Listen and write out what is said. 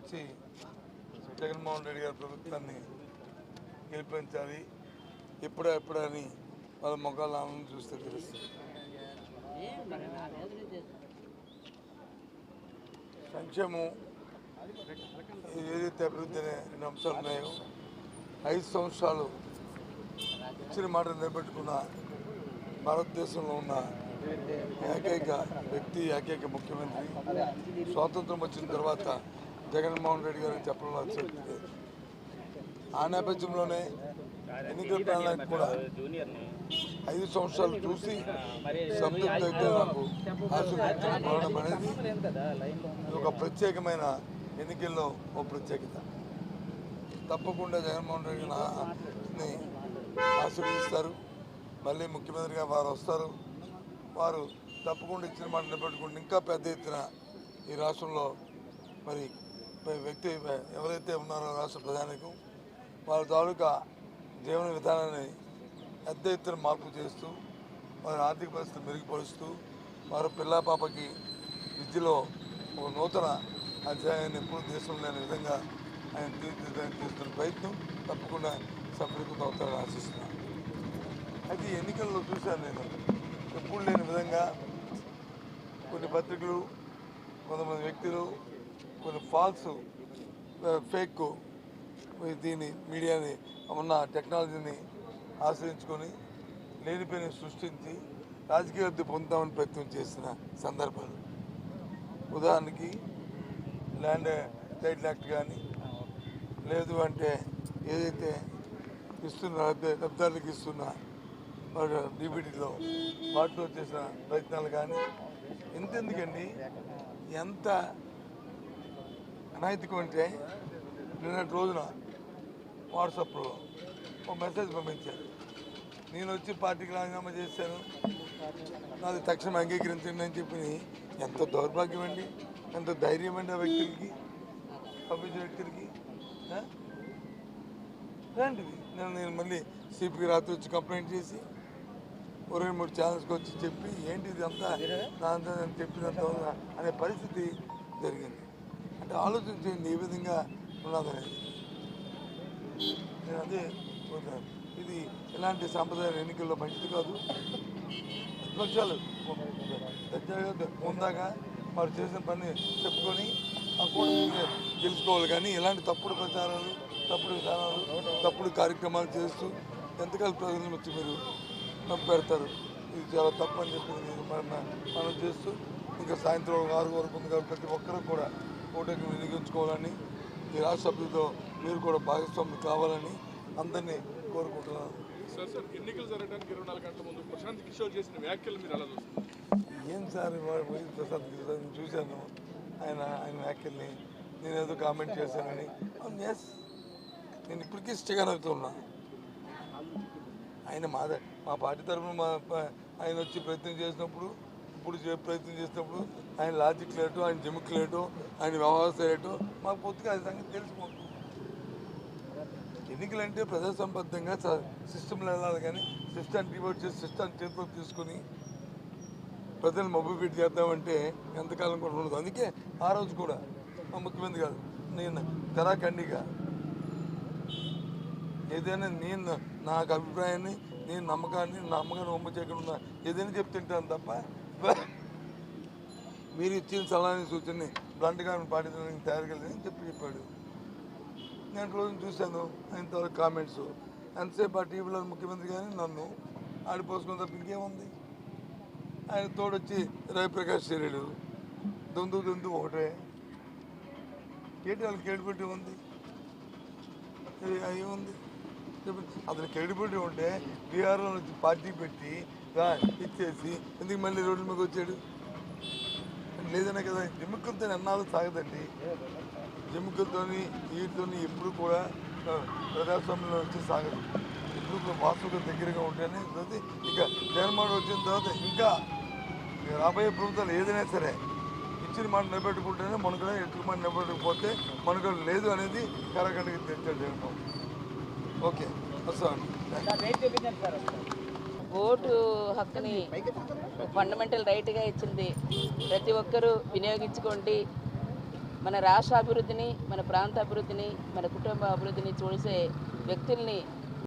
వచ్చి జగన్మోహన్ రెడ్డి గారి ప్రభుత్వాన్ని గెలిపించాలి. ఎప్పుడా ఎప్పుడా అని వాళ్ళ ముఖాలు ఆనందం చూస్తే తెలుస్తుంది. సంక్షేమం ఏదైతే అభివృద్ధి అనే రెండు అంశాలు ఉన్నాయో ఐదు సంవత్సరాలు ఇచ్చిన మాట నిలబెట్టుకున్న భారతదేశంలో ఉన్న ఏకైక వ్యక్తి ఏకైక ముఖ్యమంత్రి స్వాతంత్రం వచ్చిన తర్వాత జగన్మోహన్ రెడ్డి గారు చెప్పడం అతిశక్తి ఆ నేపథ్యంలోనే ఎన్నికల ప్రణాళిక కూడా ఐదు సంవత్సరాలు చూసి సంతృప్తి అయితే నాకు ఆశీర్వదించడం అనేది ఇది ఒక ప్రత్యేకమైన ఎన్నికల్లో ఒక ప్రత్యేకత. తప్పకుండా జగన్మోహన్ రెడ్డి గారిని ఆశీర్వదిస్తారు. మళ్ళీ ముఖ్యమంత్రిగా వారు వస్తారు. వారు తప్పకుండా ఇచ్చిన మాట నిలబెట్టుకుంటే ఇంకా పెద్ద ఎత్తున ఈ రాష్ట్రంలో మరి వ్యక్తి ఎవరైతే ఉన్నారో రాష్ట్ర ప్రధానికం వారి తాలూకా జీవన విధానాన్ని పెద్ద ఎత్తున మార్పు చేస్తూ వారి ఆర్థిక పరిస్థితి మెరుగుపరుస్తూ వారి పిల్ల పాపకి విద్యలో ఒక నూతన అధ్యాయాన్ని ఎప్పుడు దేశంలో లేని విధంగా ఆయన తీర్చిదిద్దడానికి చేస్తున్న ప్రయత్నం తప్పకుండా సఫలీకృతం అవుతారని ఆశిస్తున్నాను. అయితే ఎన్నికల్లో చూశాను నేను ఎప్పుడు లేని విధంగా కొన్ని పత్రికలు కొంతమంది వ్యక్తులు కొన్ని ఫాల్స్ ఫేక్ uh, uh, దీన్ని మీడియాని ఉన్న టెక్నాలజీని ఆశ్రయించుకొని లేనిపోయిన సృష్టించి రాజకీయ లబ్ధి పొందుతామని ప్రయత్నం చేసిన సందర్భాలు. ఉదాహరణకి ల్యాండ్ టైటిల్ యాక్ట్ కానీ లేదు అంటే ఏదైతే ఇస్తున్న లబ్ధాలకు ఇస్తున్న డీబీటీలో వాటిలో చేసిన ప్రయత్నాలు కానీ ఎంతెందుకండి ఎంత అనైతికం అంటే నిన్నటి రోజున వాట్సాప్లో ఒక మెసేజ్ పంపించారు. నేను వచ్చి పార్టీకి రాజీనామా చేశాను. నాది తక్షణం అంగీకరించండి అని చెప్పి ఎంత దౌర్భాగ్యం అండి. ఎంత ధైర్యం అండి ఆ వ్యక్తులకి పంపించిన వ్యక్తులకి ఆ? నేను నేను మళ్ళీ సిపికి రాత్రి వచ్చి కంప్లైంట్ చేసి ఓ రెండు మూడు ఛానల్స్కి వచ్చి చెప్పి ఏంటి ఇది అంతా నా అంతా నేను చెప్పినంత ఉందా అనే పరిస్థితి జరిగింది. అంటే ఆలోచించండి ఏ విధంగా ఉన్నదనేది నేను అదే కోరుతాను. ఇది ఇలాంటి సాంప్రదాయ ఎన్నికల్లో మంచిది కాదు. ప్రతిపక్షాలు ఉందాగా వారు చేసిన పని చెప్పుకొని అప్పుడు తెలుసుకోవాలి కానీ ఇలాంటి తప్పుడు ప్రచారాలు తప్పుడు విధానాలు తప్పుడు కార్యక్రమాలు చేస్తూ ఎంతకాలం ప్రజలను వచ్చి మీరు నొప్పి పెడతారు ఇది చాలా తప్పు అని చెప్పి నేను మనం చేస్తూ ఇంకా సాయంత్రం ఒక ఆరు వరకు ఉంది కాబట్టి ప్రతి ఒక్కరూ కూడా ఓటకు వినియోగించుకోవాలని ఈ రాష్ట్ర సభ్యులతో మీరు కూడా భాగస్వామ్యం కావాలని అందరినీ కోరుకుంటున్నాను. సార్ సార్ ఎన్నికలు జరగడానికి ఇరవై నాలుగు గంటల ముందు ప్రశాంత్ కిషోర్ చేసిన వ్యాఖ్యలు మీరు ఏం సార్ ప్రసాద్ కిషోర్ చూశాను. ఆయన ఆయన వ్యాఖ్యల్ని నేను ఏదో కామెంట్ చేశానని. ఎస్ నేను ఇప్పటికీ స్టిగన్ అవుతున్నా. ఆయన మా మా పార్టీ తరఫున మా ఆయన వచ్చి ప్రయత్నం చేసినప్పుడు ఇప్పుడు చే ప్రయత్నం చేసినప్పుడు ఆయన లాజిక్ లేటు ఆయన జిమిక్ లేటో ఆయన వ్యవహారం లేటు మాకు పూర్తిగా అది సంగతి తెలిసిపోతుంది. ఎన్నికలంటే ప్రజాసంబద్ధంగా సిస్టంలో వెళ్ళాలి కానీ సిస్టమ్ డివైడ్ చేసి సిస్టమ్ చేతిలో తీసుకుని ప్రజలు మబ్బు చేద్దామంటే ఎంతకాలం కూడా ఉండదు. అందుకే ఆ రోజు కూడా మా ముఖ్యమంత్రి కాదు నేను కరాఖండిగా ఏదైనా నేను నాకు అభిప్రాయాన్ని నేను నమ్మకాన్ని నమ్మకాన్ని అమ్మగారిని ఒమ్మ చేయకుండా ఏదైనా చెప్తుంటాను తప్ప మీరు ఇచ్చిన సలహాని సూచనని బ్లంట్గా పాటించడానికి తయారు కలిగిందని చెప్పి చెప్పాడు. నేను రోజు చూశాను ఇంతవరకు కామెంట్స్ ఎంతసేపు ఆ టీవీలో ముఖ్యమంత్రి కానీ నన్ను ఆడిపోసుకున్న తప్ప ఇంకేముంది? ఆయన తోడొచ్చి రవిప్రకాష్ చర్యలు దొందు దొందు ఒకటే. ఏంటి వాళ్ళకి ఏడుపెట్టి ఉంది ఏ- అయి ఉంది అతని క్రెడిబిలిటీ ఉంటే బీహార్లో నుంచి పార్టీ పెట్టి ఇచ్చేసి ఎందుకు మళ్ళీ రోడ్ల మీద వచ్చాడు? లేదనే కదా ఎముకలతో అన్నాలు సాగదండి. ఎముకలతోని వీటితోని ఎప్పుడు కూడా ప్రజాస్వామ్యంలో వచ్చి సాగదు. ఎప్పుడు కూడా దగ్గరగా ఉంటేనే తర్వాత ఇక జగన్మోహన్ వచ్చిన తర్వాత ఇంకా ఇక రాబోయే ప్రభుత్వాలు ఏదైనా సరే ఇచ్చిన మాట నిలబెట్టుకుంటేనే మనకు ఇచ్చిన మాట నిలబెట్టకపోతే మనకు లేదు అనేది కరగంటకి తెచ్చాడు జగన్మోహన్ ఓకే. ఓటు హక్కుని ఫండమెంటల్ రైట్గా ఇచ్చింది. ప్రతి ఒక్కరూ వినియోగించుకోండి. మన రాష్ట్ర అభివృద్ధిని మన ప్రాంత అభివృద్ధిని మన కుటుంబ అభివృద్ధిని చూసే వ్యక్తుల్ని